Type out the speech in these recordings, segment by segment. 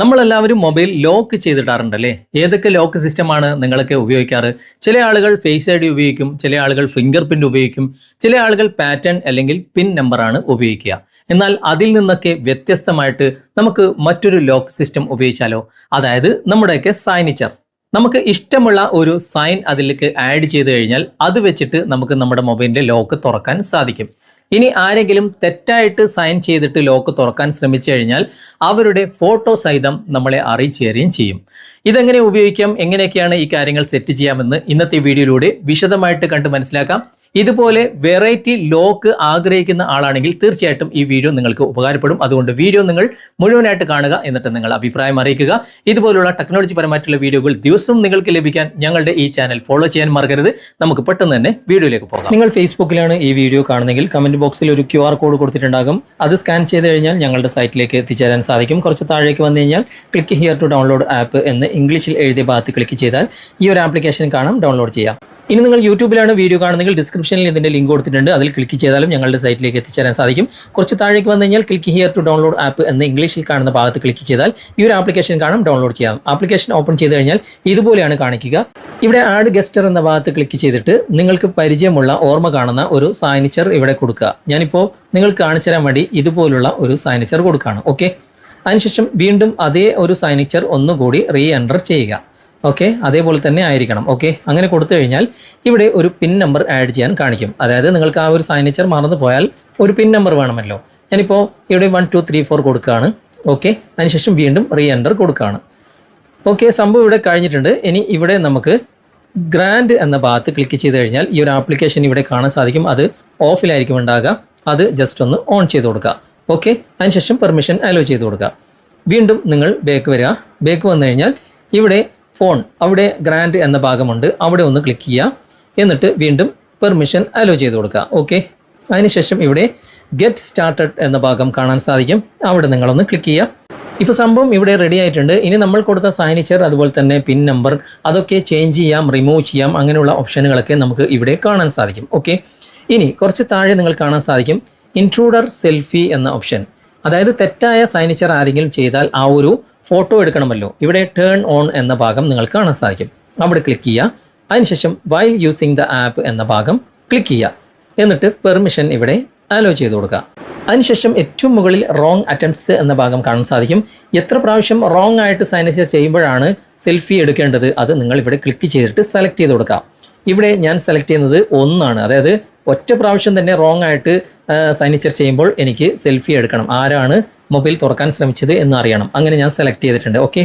നമ്മളെല്ലാവരും mobile lock ചെയ്തിടാറുണ്ടല്ലേ? ഏതൊക്കെ lock സിസ്റ്റമാണ് നിങ്ങളൊക്കെ ഉപയോഗിക്കാറ്? ചില ആളുകൾ ഫേസ് ഐ ഡി ഉപയോഗിക്കും ചില ആളുകൾ ഫിംഗർ പ്രിന്റ് ഉപയോഗിക്കും ചില ആളുകൾ പാറ്റേൺ അല്ലെങ്കിൽ പിൻ നമ്പറാണ് ഉപയോഗിക്കുക. എന്നാൽ അതിൽ നിന്നൊക്കെ വ്യത്യസ്തമായിട്ട് നമുക്ക് മറ്റൊരു ലോക്ക് സിസ്റ്റം ഉപയോഗിച്ചാലോ? അതായത് നമ്മുടെയൊക്കെ സൈനിച്ചർ. നമുക്ക് ഇഷ്ടമുള്ള ഒരു സൈൻ അതിലേക്ക് ആഡ് ചെയ്ത് കഴിഞ്ഞാൽ അത് വെച്ചിട്ട് നമുക്ക് നമ്മുടെ മൊബൈലിന്റെ ലോക്ക് തുറക്കാൻ സാധിക്കും. ഇനി ആരെങ്കിലും തെറ്റായിട്ട് സൈൻ ചെയ്തിട്ട് ലോക്ക് തുറക്കാൻ ശ്രമിച്ചു കഴിഞ്ഞാൽ അവരുടെ ഫോട്ടോ സഹിതം നമ്മളെ അറിയിച്ചു തരികയും ചെയ്യും. ഇതെങ്ങനെ ഉപയോഗിക്കാം? എങ്ങനെയൊക്കെയാണ് ഈ കാര്യങ്ങൾ സെറ്റ് ചെയ്യാമെന്ന് ഇന്നത്തെ വീഡിയോയിലൂടെ വിശദമായിട്ട് കണ്ട് മനസ്സിലാക്കാം. ഇതുപോലെ വെറൈറ്റി ലോക്ക് ആഗ്രഹിക്കുന്ന ആളാണെങ്കിൽ തീർച്ചയായിട്ടും ഈ വീഡിയോ നിങ്ങൾക്ക് ഉപകാരപ്പെടും. അതുകൊണ്ട് വീഡിയോ നിങ്ങൾ മുഴുവനായിട്ട് കാണുക എന്നിട്ട് നിങ്ങൾ അഭിപ്രായം അറിയിക്കുക. ഇതുപോലുള്ള ടെക്നോളജി പരമായിട്ടുള്ള വീഡിയോകൾ ദിവസവും നിങ്ങൾക്ക് ലഭിക്കാൻ ഞങ്ങളുടെ ഈ ചാനൽ ഫോളോ ചെയ്യാൻ മറക്കരുത്. നമുക്ക് പെട്ടെന്ന് തന്നെ വീഡിയോയിലേക്ക് പോകാം. നിങ്ങൾ ഫേസ്ബുക്കിലാണ് ഈ വീഡിയോ കാണുന്നതെങ്കിൽ കമന്റ് ബോക്സിൽ ഒരു ക്യു ആർ കോഡ് കൊടുത്തിട്ടുണ്ടാകും. അത് സ്കാൻ ചെയ്ത് കഴിഞ്ഞാൽ ഞങ്ങളുടെ സൈറ്റിലേക്ക് എത്തിച്ചേരാൻ സാധിക്കും. കുറച്ച് താഴേക്ക് വന്നു കഴിഞ്ഞാൽ click here to download app എന്ന് ഇംഗ്ലീഷിൽ എഴുതിയ ഭാഗത്ത് ക്ലിക്ക് ചെയ്താൽ ഈ ഒരു ആപ്ലിക്കേഷൻ കാണാം. ഡൗൺലോഡ് ചെയ്യാം. ഇനി നിങ്ങൾ യൂട്യൂബിലാണ് വീഡിയോ കാണുന്നെങ്കിൽ ഡിസ്ക്രിപ്ഷനിൽ ഇതിന്റെ ലിങ്ക് കൊടുത്തിട്ടുണ്ട്. അതിൽ ക്ലിക്ക് ചെയ്താലും ഞങ്ങളുടെ സൈറ്റിലേക്ക് എത്തിച്ചേരാൻ സാധിക്കും. കുറച്ച് താഴേക്ക് വന്നു കഴിഞ്ഞാൽ click here to download app എന്ന് ഇംഗ്ലീഷിൽ കാണുന്ന ഭാഗത്ത് ക്ലിക്ക് ചെയ്താൽ ഈ ഒരു ആപ്ലിക്കേഷൻ കാണും ഡൗൺലോഡ് ചെയ്യാം. ആപ്ലിക്കേഷൻ ഓപ്പൺ ചെയ്ത് കഴിഞ്ഞാൽ ഇതുപോലെയാണ് കാണിക്കുക. ഇവിടെ ആഡ് ഗസ്റ്റർ എന്ന ഭാഗത്ത് ക്ലിക്ക് ചെയ്തിട്ട് നിങ്ങൾക്ക് പരിചയമുള്ള ഓർമ്മ കാണുന്ന ഒരു സൈനിച്ചർ ഇവിടെ കൊടുക്കുക. ഞാനിപ്പോൾ നിങ്ങൾക്ക് കാണിച്ചു തരാൻ വേണ്ടി ഇതുപോലുള്ള ഒരു സൈനിച്ചർ കൊടുക്കുകയാണ്. ഓക്കെ അതിനുശേഷം വീണ്ടും അതേ ഒരു സൈനിച്ചർ ഒന്നുകൂടി റീ എന്റർ ചെയ്യുക. ഓക്കെ അതേപോലെ തന്നെ ആയിരിക്കണം. ഓക്കെ അങ്ങനെ കൊടുത്തു കഴിഞ്ഞാൽ ഇവിടെ ഒരു പിൻ നമ്പർ ആഡ് ചെയ്യാൻ കാണിക്കും. അതായത് നിങ്ങൾക്ക് ആ ഒരു സൈനേച്ചർ മറന്നു പോയാൽ ഒരു പിൻ നമ്പർ വേണമല്ലോ. ഞാനിപ്പോൾ ഇവിടെ വൺ ടു ത്രീ ഫോർ കൊടുക്കുകയാണ്. ഓക്കെ അതിനുശേഷം വീണ്ടും റീ എന്റർ കൊടുക്കുകയാണ്. ഓക്കെ സംഭവം ഇവിടെ കഴിഞ്ഞിട്ടുണ്ട്. ഇനി ഇവിടെ നമുക്ക് ഗ്രാൻഡ് എന്ന ഭാഗത്ത് ക്ലിക്ക് ചെയ്ത് കഴിഞ്ഞാൽ ഈ ഒരു ആപ്ലിക്കേഷൻ ഇവിടെ കാണാൻ സാധിക്കും. അത് ഓഫിലായിരിക്കും ഉണ്ടാകുക. അത് ജസ്റ്റ് ഒന്ന് ഓൺ ചെയ്ത് കൊടുക്കുക. ഓക്കെ അതിനുശേഷം പെർമിഷൻ അലോ ചെയ്ത് കൊടുക്കുക. വീണ്ടും നിങ്ങൾ ബേക്ക് വരിക. ബേക്ക് വന്നു കഴിഞ്ഞാൽ ഇവിടെ ഫോൺ. അവിടെ ഗ്രാൻഡ് എന്ന ഭാഗമുണ്ട്. അവിടെ ഒന്ന് ക്ലിക്ക് ചെയ്യുക എന്നിട്ട് വീണ്ടും പെർമിഷൻ അലോ ചെയ്ത് കൊടുക്കുക ഓക്കെ അതിനുശേഷം ഇവിടെ ഗെറ്റ് സ്റ്റാർട്ടഡ് എന്ന ഭാഗം കാണാൻ സാധിക്കും. അവിടെ നിങ്ങളൊന്ന് ക്ലിക്ക് ചെയ്യുക ഇപ്പോൾ സംഭവം ഇവിടെ റെഡി ആയിട്ടുണ്ട്. ഇനി നമ്മൾ കൊടുത്ത സൈനിച്ചർ അതുപോലെ തന്നെ പിൻ നമ്പർ അതൊക്കെ ചേഞ്ച് ചെയ്യാം റിമൂവ് ചെയ്യാം അങ്ങനെയുള്ള ഓപ്ഷനുകളൊക്കെ നമുക്ക് ഇവിടെ കാണാൻ സാധിക്കും. ഓക്കെ ഇനി കുറച്ച് താഴെ നിങ്ങൾ കാണാൻ സാധിക്കും. ഇൻട്രൂഡർ സെൽഫി എന്ന ഓപ്ഷൻ അതായത് തെറ്റായ സൈനിച്ചർ ആരെങ്കിലും ചെയ്താൽ ആ ഒരു ഫോട്ടോ എടുക്കണമല്ലോ. ഇവിടെ ടേൺ ഓൺ എന്ന ഭാഗം നിങ്ങൾക്ക് കാണാൻ സാധിക്കും. അവിടെ ക്ലിക്ക് ചെയ്യുക. അതിനുശേഷം വൈൽ യൂസിങ് ദ ആപ്പ് എന്ന ഭാഗം ക്ലിക്ക് ചെയ്യുക. എന്നിട്ട് പെർമിഷൻ ഇവിടെ അലോ ചെയ്ത് കൊടുക്കുക. അതിനുശേഷം ഏറ്റവും മുകളിൽ റോങ് അറ്റംപ്റ്റ്സ് എന്ന ഭാഗം കാണാൻ സാധിക്കും. എത്ര പ്രാവശ്യം റോങ് ആയിട്ട് സൈനസ് ചെയ്യുമ്പോഴാണ് സെൽഫി എടുക്കേണ്ടത്? അത് നിങ്ങൾ ഇവിടെ ക്ലിക്ക് ചെയ്തിട്ട് സെലക്ട് ചെയ്ത് കൊടുക്കുക. ഇവിടെ ഞാൻ സെലക്ട് ചെയ്യുന്നത് ഒന്നാണ്. അതായത് ഒറ്റ പ്രാവശ്യം തന്നെ റോങ് ആയിട്ട് സൈനിച്ചർ ചെയ്യുമ്പോൾ എനിക്ക് സെൽഫി എടുക്കണം. ആരാണ് മൊബൈൽ തുറക്കാൻ ശ്രമിച്ചത് എന്ന് അറിയണം. അങ്ങനെ ഞാൻ സെലക്ട് ചെയ്തിട്ടുണ്ട്. ഓക്കെ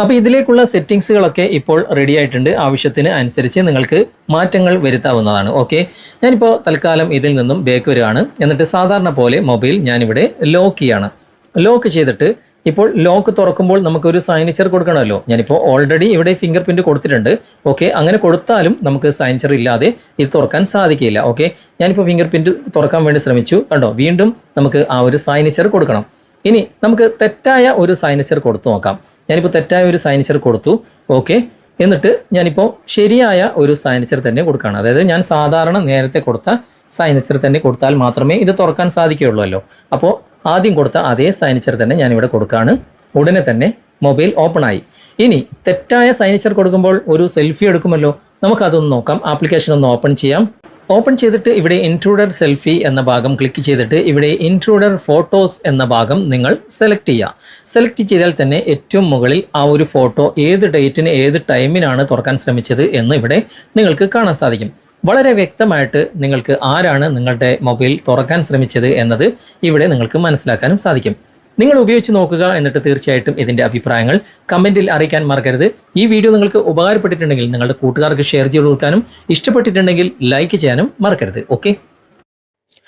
അപ്പോൾ ഇതിലേക്കുള്ള സെറ്റിങ്സുകളൊക്കെ ഇപ്പോൾ റെഡി ആയിട്ടുണ്ട്. ആവശ്യത്തിന് അനുസരിച്ച് നിങ്ങൾക്ക് മാറ്റങ്ങൾ വരുത്താവുന്നതാണ്. ഓക്കെ ഞാനിപ്പോൾ തൽക്കാലം ഇതിൽ നിന്നും ബേക്ക് വരികയാണ്. എന്നിട്ട് സാധാരണ പോലെ മൊബൈൽ ഞാനിവിടെ ലോക്ക് ചെയ്യാണ്. ലോക്ക് ചെയ്തിട്ട് ഇപ്പോൾ ലോക്ക് തുറക്കുമ്പോൾ നമുക്ക് ഒരു സൈനിച്ചർ കൊടുക്കണമല്ലോ. ഞാനിപ്പോൾ ഓൾറെഡി ഇവിടെ ഫിംഗർ പ്രിന്റ് കൊടുത്തിട്ടുണ്ട്. ഓക്കെ അങ്ങനെ കൊടുത്താലും നമുക്ക് സൈനിച്ചർ ഇല്ലാതെ ഇത് തുറക്കാൻ സാധിക്കില്ല. ഓക്കെ ഞാനിപ്പോൾ ഫിംഗർ പ്രിന്റ് തുറക്കാൻ വേണ്ടി ശ്രമിച്ചു. കണ്ടോ? വീണ്ടും നമുക്ക് ആ ഒരു സൈനിച്ചർ കൊടുക്കണം. ഇനി നമുക്ക് തെറ്റായ ഒരു സൈനിച്ചർ കൊടുത്തു നോക്കാം. ഞാനിപ്പോൾ തെറ്റായ ഒരു സൈനിച്ചർ കൊടുത്തു. ഓക്കെ എന്നിട്ട് ഞാനിപ്പോൾ ശരിയായ ഒരു സൈനിച്ചർ തന്നെ കൊടുക്കുകയാണ്. അതായത് ഞാൻ സാധാരണ നേരത്തെ കൊടുത്ത സൈനിച്ചർ തന്നെ കൊടുത്താൽ മാത്രമേ ഇത് തുറക്കാൻ സാധിക്കുകയുള്ളൂ അപ്പോൾ ആദ്യം കൊടുത്ത അതേ സൈനിച്ചർ തന്നെ ഞാനിവിടെ കൊടുക്കുകയാണ് ഉടനെ തന്നെ മൊബൈൽ ഓപ്പൺ ആയി. ഇനി തെറ്റായ സൈനിച്ചർ കൊടുക്കുമ്പോൾ ഒരു സെൽഫി എടുക്കുമല്ലോ. നമുക്കതൊന്ന് നോക്കാം. ആപ്ലിക്കേഷൻ ഒന്ന് ഓപ്പൺ ചെയ്യാം. ഓപ്പൺ ചെയ്തിട്ട് ഇവിടെ ഇൻട്രൂഡർ സെൽഫി എന്ന ഭാഗം ക്ലിക്ക് ചെയ്തിട്ട് ഇവിടെ ഇൻട്രൂഡർ ഫോട്ടോസ് എന്ന ഭാഗം നിങ്ങൾ സെലക്ട് ചെയ്യുക. സെലക്ട് ചെയ്താൽ തന്നെ ഏറ്റവും മുകളിൽ ആ ഒരു ഫോട്ടോ ഏത് ഡേറ്റിന് ഏത് ടൈമിനാണ് തുറക്കാൻ ശ്രമിച്ചത് എന്ന് ഇവിടെ നിങ്ങൾക്ക് കാണാൻ സാധിക്കും. വളരെ വ്യക്തമായിട്ട് നിങ്ങൾക്ക് ആരാണ് നിങ്ങളുടെ മൊബൈൽ തുറക്കാൻ ശ്രമിച്ചത് എന്നത് ഇവിടെ നിങ്ങൾക്ക് മനസ്സിലാക്കാനും സാധിക്കും. നിങ്ങൾ ഉപയോഗിച്ച് നോക്കുക എന്നിട്ട് തീർച്ചയായിട്ടും ഇതിന്റെ അഭിപ്രായങ്ങൾ കമന്റിൽ അറിയിക്കാൻ മറക്കരുത്. ഈ വീഡിയോ നിങ്ങൾക്ക് ഉപകാരപ്പെട്ടിട്ടുണ്ടെങ്കിൽ നിങ്ങളുടെ കൂട്ടുകാർക്ക് ഷെയർ ചെയ്ത് കൊടുക്കാനും ഇഷ്ടപ്പെട്ടിട്ടുണ്ടെങ്കിൽ ലൈക്ക് ചെയ്യാനും മറക്കരുത്. ഓക്കെ?